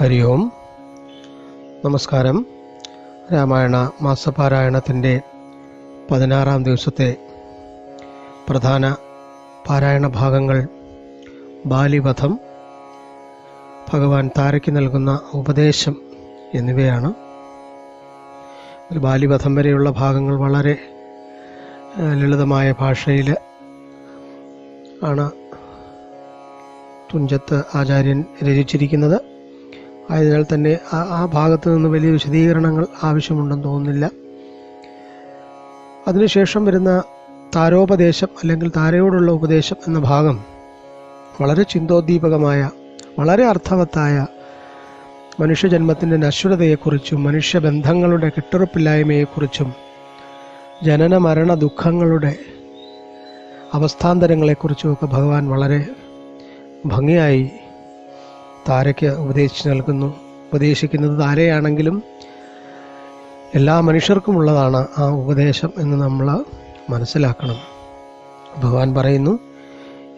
ഹരി ഓം. നമസ്കാരം. രാമായണ മാസപാരായണത്തിന്റെ പതിനാറാം ദിവസത്തെ പ്രധാന പാരായണ ഭാഗങ്ങൾ ബാലിവധം ഭഗവാൻ താരയ്ക്ക് നൽകുന്ന ഉപദേശം എന്നിവയാണ്. ബാലിവധം വരെയുള്ള ഭാഗങ്ങൾ വളരെ ലളിതമായ ഭാഷയിൽ ആണ് തുഞ്ചത്ത് ആചാര്യൻ രചിച്ചിരിക്കുന്നത്. ആയതിനാൽ തന്നെ ആ- ഭാഗത്ത് നിന്ന് വലിയ വിശദീകരണങ്ങൾ ആവശ്യമുണ്ടെന്ന് തോന്നുന്നില്ല. അതിനുശേഷം വരുന്ന താരോപദേശം അല്ലെങ്കിൽ താരയോടുള്ള ഉപദേശം എന്ന ഭാഗം വളരെ ചിന്തോദ്ദീപകമായ വളരെ അർത്ഥവത്തായ മനുഷ്യജന്മത്തിന്റെ നശ്വരതയെക്കുറിച്ചും മനുഷ്യബന്ധങ്ങളുടെ കെട്ടുറപ്പില്ലായ്മയെക്കുറിച്ചും ജനന മരണ ദുഃഖങ്ങളുടെ അവസ്ഥാന്തരങ്ങളെക്കുറിച്ചുമൊക്കെ ഭഗവാൻ വളരെ ഭംഗിയായി താരയ്ക്ക് ഉപദേശിച്ച് നൽകുന്നു. ഉപദേശിക്കുന്നത് താരയാണെങ്കിലും എല്ലാ മനുഷ്യർക്കുമുള്ളതാണ് ആ ഉപദേശം എന്ന് നമ്മൾ മനസ്സിലാക്കണം. ഭഗവാൻ പറയുന്നു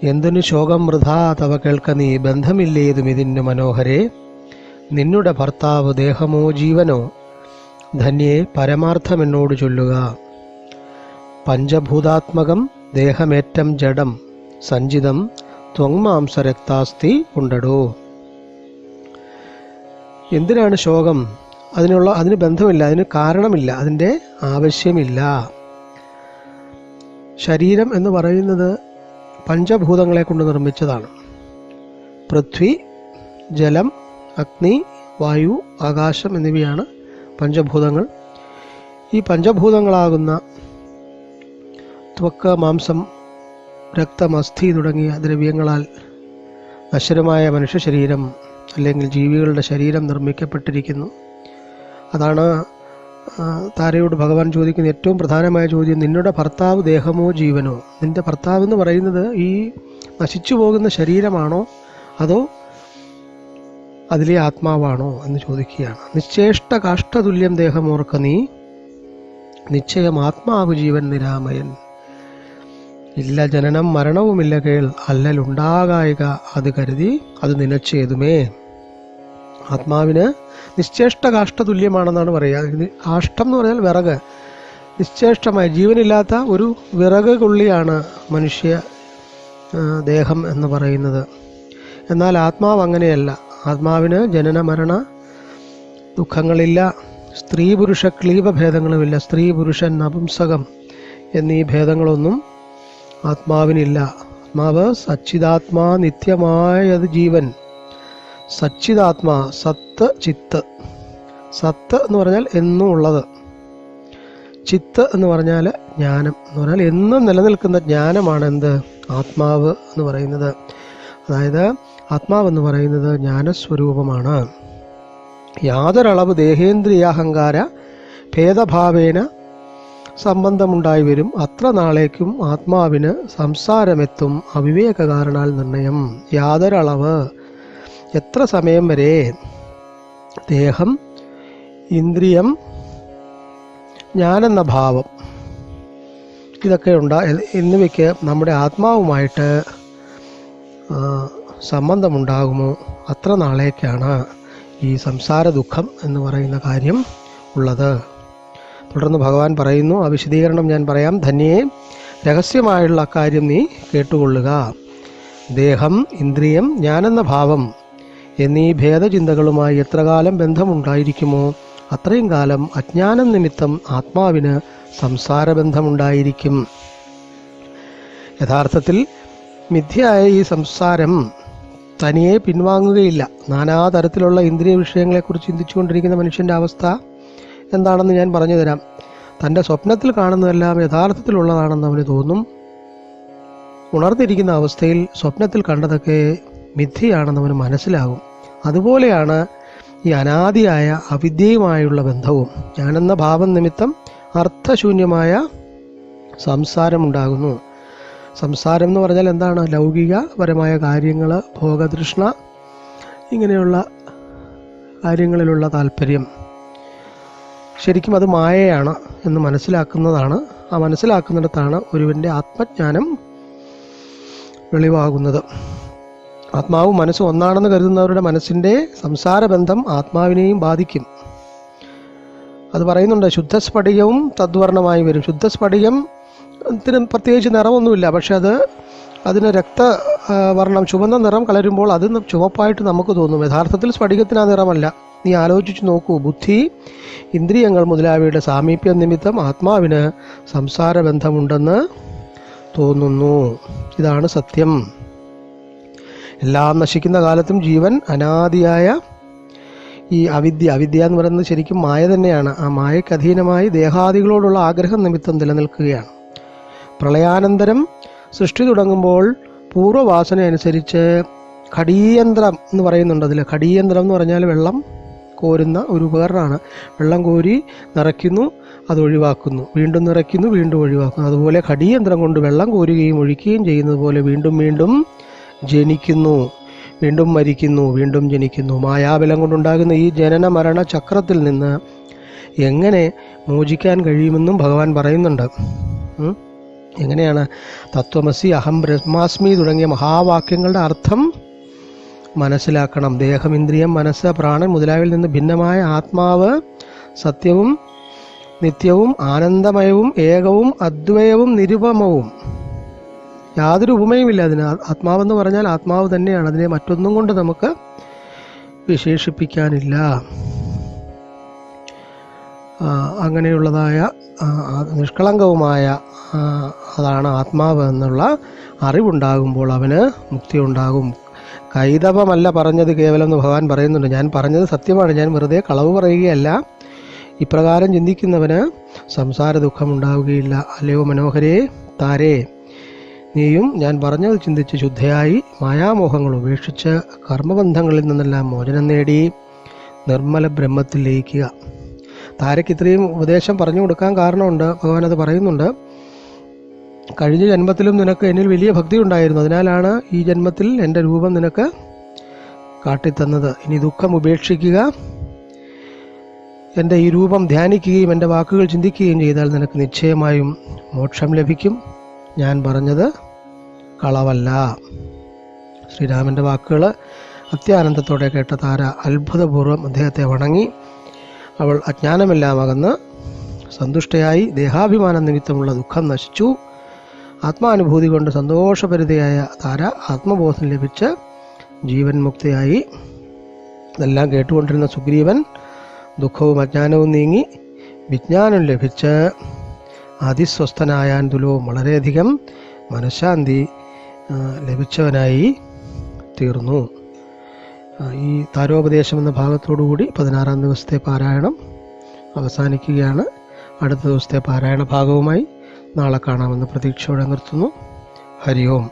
എന്തിനു ശോകം വൃഥാ? തവ കേൾക്ക നീ. ബന്ധമില്ലേതും ഇതിന്റെ മനോഹരെ? നിന്നുടെ ഭർത്താവ് ദേഹമോ ജീവനോ? ധന്യേ പരമാർത്ഥമെന്നോട് ചൊല്ലുക. പഞ്ചഭൂതാത്മകം ദേഹമേറ്റം ജഡം. സഞ്ചിതം ത്വങ്മാംസരക്താസ്തി ഉണ്ടടോ. എന്തിനാണ് ശോകം? അതിനുള്ള അതിന് ബന്ധമില്ല അതിന് കാരണമില്ല അതിന്റെ ആവശ്യമില്ല. ശരീരം എന്ന് പറയുന്നത് പഞ്ചഭൂതങ്ങളെ കൊണ്ട് നിർമ്മിച്ചതാണ്. പൃഥ്വി ജലം അഗ്നി വായു ആകാശം എന്നിവയാണ് പഞ്ചഭൂതങ്ങൾ. ഈ പഞ്ചഭൂതങ്ങളാകുന്ന ത്വക്ക് മാംസം രക്തം അസ്ഥി തുടങ്ങിയ ദ്രവ്യങ്ങളാൽ അശ്വരമായ മനുഷ്യ ശരീരം അല്ലെങ്കിൽ ജീവികളുടെ ശരീരം നിർമ്മിക്കപ്പെട്ടിരിക്കുന്നു. അതാണ് താരയോട് ഭഗവാൻ ചോദിക്കുന്ന ഏറ്റവും പ്രധാനമായ ചോദ്യം നിന്നുടെ ഭർത്താവ് ദേഹമോ ജീവനോ? നിന്റെ ഭർത്താവ് എന്ന് പറയുന്നത് ഈ നശിച്ചു പോകുന്ന ശരീരമാണോ? അതോ അതിലെ ആത്മാവാണോ എന്ന് ചോദിക്കുകയാണ്. നിശ്ചേഷ്ട കാഷ്ടതുല്യം ദേഹമോർക്ക നീ. നിശ്ചയം ആത്മാവ് ജീവൻ നിരാമയൻ. ഇല്ല ജനനം മരണവുമില്ല കേൾ. അല്ലലുണ്ടാകായിക അത് കരുതി അത് നിനച്ചേതുമേ ആത്മാവിന് നിശ്ചേഷ്ട കാഷ്ട തുല്യമാണെന്നാണ് പറയുക കാഷ്ടം എന്ന് പറഞ്ഞാൽ വിറക്. നിശ്ചേഷ്ടമായ ജീവനില്ലാത്ത ഒരു വിറക് കൊള്ളിയാണ് മനുഷ്യ ദേഹം എന്ന് പറയുന്നത്. എന്നാൽ ആത്മാവ് അങ്ങനെയല്ല. ആത്മാവിന് ജനന മരണ ദുഃഖങ്ങളില്ല. സ്ത്രീ പുരുഷ ക്ലീപഭേദങ്ങളുമില്ല. സ്ത്രീ പുരുഷൻ നപുംസകം എന്നീ ഭേദങ്ങളൊന്നും ആത്മാവിനില്ല. ആത്മാവ് സച്ചിതാത്മാ നിത്യമായത് ജീവൻ. സച്ചിതാത്മാ സത്ത് ചിത്ത്. സത്ത് എന്ന് പറഞ്ഞാൽ എന്നും ഉള്ളത്. ചിത്ത് എന്ന് പറഞ്ഞാൽ ജ്ഞാനം. എന്ന് പറഞ്ഞാൽ എന്നും നിലനിൽക്കുന്ന ജ്ഞാനമാണ് എന്ത്? ആത്മാവ് എന്ന് പറയുന്നത്. അതായത് ആത്മാവ് എന്ന് പറയുന്നത് ജ്ഞാനസ്വരൂപമാണ്. യാതൊരളവ് ദേഹേന്ദ്രിയാഹങ്കാര ഭേദഭാവേന സംബന്ധമുണ്ടായി വരും. അത്ര നാളേക്കും ആത്മാവിന് സംസാരമെത്തും അവിവേക കാരണാൽ നിർണയം. യാതൊരളവ്. എത്ര സമയം വരെ? ദേഹം ഇന്ദ്രിയം ഞാനെന്ന ഭാവം. ഇതൊക്കെ ഉണ്ടാ എന്നിവയ്ക്ക് നമ്മുടെ ആത്മാവുമായിട്ട് സംബന്ധമുണ്ടാകുമോ? അത്ര നാളേക്കാണ് ഈ സംസാര ദുഃഖം എന്ന് പറയുന്ന കാര്യം ഉള്ളത്. തുടർന്ന് ഭഗവാൻ പറയുന്നു ആ വിശദീകരണം ഞാൻ പറയാം. ധന്യേ രഹസ്യമായുള്ള അക്കാര്യം നീ കേട്ടുകൊള്ളുക. ദേഹം ഇന്ദ്രിയം ഞാനെന്ന ഭാവം എന്നീ ഭേദചിന്തകളുമായി എത്രകാലം ബന്ധമുണ്ടായിരിക്കുമോ? അത്രയും കാലം അജ്ഞാനം നിമിത്തം ആത്മാവിന് സംസാരബന്ധമുണ്ടായിരിക്കും. യഥാർത്ഥത്തിൽ മിഥ്യയായ ഈ സംസാരം തനിയെ പിൻവാങ്ങുകയില്ല. നാനാതരത്തിലുള്ള ഇന്ദ്രിയ വിഷയങ്ങളെക്കുറിച്ച് ചിന്തിച്ചുകൊണ്ടിരിക്കുന്ന മനുഷ്യന്റെ അവസ്ഥ എന്താണെന്ന് ഞാൻ പറഞ്ഞു തരാം തന്റെ സ്വപ്നത്തിൽ കാണുന്നതെല്ലാം യഥാർത്ഥത്തിലുള്ളതാണെന്ന് അവന് തോന്നും. ഉണർന്നിരിക്കുന്ന അവസ്ഥയിൽ സ്വപ്നത്തിൽ കണ്ടതൊക്കെ മിഥ്യയാണെന്ന് അവന് മനസ്സിലാകും. അതുപോലെയാണ് ഈ അനാദിയായ അവിദ്യയുമായുള്ള ബന്ധവും. ഞാനെന്ന ഭാവം നിമിത്തം അർത്ഥശൂന്യമായ സംസാരമുണ്ടാകുന്നു. സംസാരം എന്ന് പറഞ്ഞാൽ എന്താണ്? ലൗകികപരമായ കാര്യങ്ങൾ ഭോഗതൃഷ്ണ ഇങ്ങനെയുള്ള കാര്യങ്ങളിലുള്ള താല്പര്യം. ശരിക്കും അത് മായയാണ് എന്ന് മനസ്സിലാക്കുന്നതാണ്. ആ മനസ്സിലാക്കുന്നിടത്താണ് ഒരുവന്റെ ആത്മജ്ഞാനം വെളിവാകുന്നത്. ആത്മാവും മനസ്സും ഒന്നാണെന്ന് കരുതുന്നവരുടെ മനസ്സിന്റെ സംസാരബന്ധം ആത്മാവിനെയും ബാധിക്കും. അത് പറയുന്നുണ്ട് ശുദ്ധസ്ഫടികവും തദ്വർണമായി വരും. ശുദ്ധസ്ഫടികം ത്തിന് പ്രത്യേകിച്ച് നിറമൊന്നുമില്ല പക്ഷെ അത് അതിന് രക്ത ആ, വർണം ചുവന്ന നിറം കലരുമ്പോൾ അത് ചുവപ്പായിട്ട് നമുക്ക് തോന്നും. യഥാർത്ഥത്തിൽ സ്ഫടികത്തിന് ആ നിറമല്ല. നീ ആലോചിച്ച് നോക്കൂ. ബുദ്ധി ഇന്ദ്രിയങ്ങൾ മുതലായവയുടെ സാമീപ്യ നിമിത്തം ആത്മാവിന് സംസാര ബന്ധമുണ്ടെന്ന് തോന്നുന്നു. ഇതാണ് സത്യം. എല്ലാം നശിക്കുന്ന കാലത്തും ജീവൻ അനാദിയായ ഈ അവിദ്യ അവിദ്യ എന്ന് പറയുന്നത് ശരിക്കും മായ തന്നെയാണ്. ആ മായയ്ക്ക് അധീനമായി ദേഹാദികളോടുള്ള ആഗ്രഹം നിമിത്തം നിലനിൽക്കുകയാണ്. പ്രളയാനന്തരം സൃഷ്ടി തുടങ്ങുമ്പോൾ പൂർവവാസന അനുസരിച്ച് ഘടീയന്ത്രം എന്ന് പറയുന്നുണ്ട് അതിൽ ഘടീയന്ത്രം എന്ന് പറഞ്ഞാൽ വെള്ളം. കോരുന്ന ഒരു ഉപകരണമാണ്. വെള്ളം കോരി നിറയ്ക്കുന്നു അത് ഒഴിവാക്കുന്നു. വീണ്ടും നിറയ്ക്കുന്നു വീണ്ടും ഒഴിവാക്കുന്നു. അതുപോലെ ഘടിയന്ത്രം കൊണ്ട് വെള്ളം കോരുകയും ഒഴിക്കുകയും ചെയ്യുന്നത് പോലെ വീണ്ടും വീണ്ടും ജനിക്കുന്നു. വീണ്ടും മരിക്കുന്നു വീണ്ടും ജനിക്കുന്നു. മായാബലം കൊണ്ടുണ്ടാകുന്ന ഈ ജനന മരണ ചക്രത്തിൽ നിന്ന് എങ്ങനെ മോചിക്കാൻ കഴിയുമെന്നും ഭഗവാൻ പറയുന്നുണ്ട്. എങ്ങനെയാണ് തത്വമസി അഹം ബ്രഹ്മാസ്മി തുടങ്ങിയ മഹാവാക്യങ്ങളുടെ അർത്ഥം? മനസ്സിലാക്കണം. ദേഹമിന്ദ്രിയം മനസ്സ് പ്രാണൻ മുതലായവയിൽ നിന്ന് ഭിന്നമായ ആത്മാവ് സത്യവും നിത്യവും ആനന്ദമയവും ഏകവും അദ്വയവും നിരുപമവും. യാതൊരു ഉപമയുമില്ല അതിന്. ആത്മാവെന്ന് പറഞ്ഞാൽ ആത്മാവ് തന്നെയാണ്. അതിനെ മറ്റൊന്നും കൊണ്ട് നമുക്ക് വിശേഷിപ്പിക്കാനില്ല. അങ്ങനെയുള്ളതായ നിഷ്കളങ്കവുമായ അതാണ് ആത്മാവ് എന്നുള്ള അറിവുണ്ടാകുമ്പോൾ അവന് മുക്തി ഉണ്ടാകും കൈതവമല്ല പറഞ്ഞത് കേവലം എന്ന് ഭഗവാൻ പറയുന്നുണ്ട്. ഞാൻ പറഞ്ഞത് സത്യമാണ്. ഞാൻ വെറുതെ കളവ് പറയുകയല്ല. ഇപ്രകാരം ചിന്തിക്കുന്നവന് സംസാര ദുഃഖം ഉണ്ടാവുകയില്ല. അല്ലയോ മനോഹരേ താരേ നീയും ഞാൻ പറഞ്ഞത് ചിന്തിച്ച് ശുദ്ധയായി മായാമോഹങ്ങൾ ഉപേക്ഷിച്ച് കർമ്മബന്ധങ്ങളിൽ നിന്നെല്ലാം മോചനം നേടി നിർമ്മല ബ്രഹ്മത്തിൽ ലയിക്കുക താരയ്ക്ക് ഇത്രയും ഉപദേശം പറഞ്ഞു കൊടുക്കാൻ കാരണമുണ്ട്. ഭഗവാൻ അത് പറയുന്നുണ്ട്. കഴിഞ്ഞ ജന്മത്തിലും നിനക്ക് എന്നിൽ വലിയ ഭക്തി ഉണ്ടായിരുന്നു അതിനാലാണ് ഈ ജന്മത്തിൽ എന്റെ രൂപം നിനക്ക് കാട്ടിത്തന്നത്. ഇനി ദുഃഖം ഉപേക്ഷിക്കുക. എന്റെ ഈ രൂപം ധ്യാനിക്കുകയും എന്റെ വാക്കുകൾ ചിന്തിക്കുകയും ചെയ്താൽ നിനക്ക് നിശ്ചയമായും മോക്ഷം ലഭിക്കും. ഞാൻ പറഞ്ഞത് കളവല്ല. ശ്രീരാമന്റെ വാക്കുകൾ അത്യാനന്ദത്തോടെ കേട്ട താര അത്ഭുതപൂർവം അദ്ദേഹത്തെ വണങ്ങി. അവൾ അജ്ഞാനമെല്ലാം അകന്ന് സന്തുഷ്ടയായി. ദേഹാഭിമാന നിമിത്തമുള്ള ദുഃഖം നശിച്ചു. ആത്മാനുഭൂതി കൊണ്ട് സന്തോഷപരിതയായ താര ആത്മബോധം ലഭിച്ച് ജീവൻ മുക്തയായി. ഇതെല്ലാം കേട്ടുകൊണ്ടിരുന്ന സുഗ്രീവൻ ദുഃഖവും അജ്ഞാനവും നീങ്ങി വിജ്ഞാനം ലഭിച്ച് അതിസ്വസ്ഥനായാൻ തുലവും വളരെയധികം മനഃശാന്തി ലഭിച്ചവനായി തീർന്നു. ഈ താരോപദേശം എന്ന ഭാഗത്തോടുകൂടി പതിനാറാം ദിവസത്തെ പാരായണം അവസാനിക്കുകയാണ്. അടുത്ത ദിവസത്തെ പാരായണ ഭാഗവുമായി നാളെ കാണാമെന്ന് പ്രതീക്ഷയോടെ നിർത്തുന്നു. ഹരി ഓം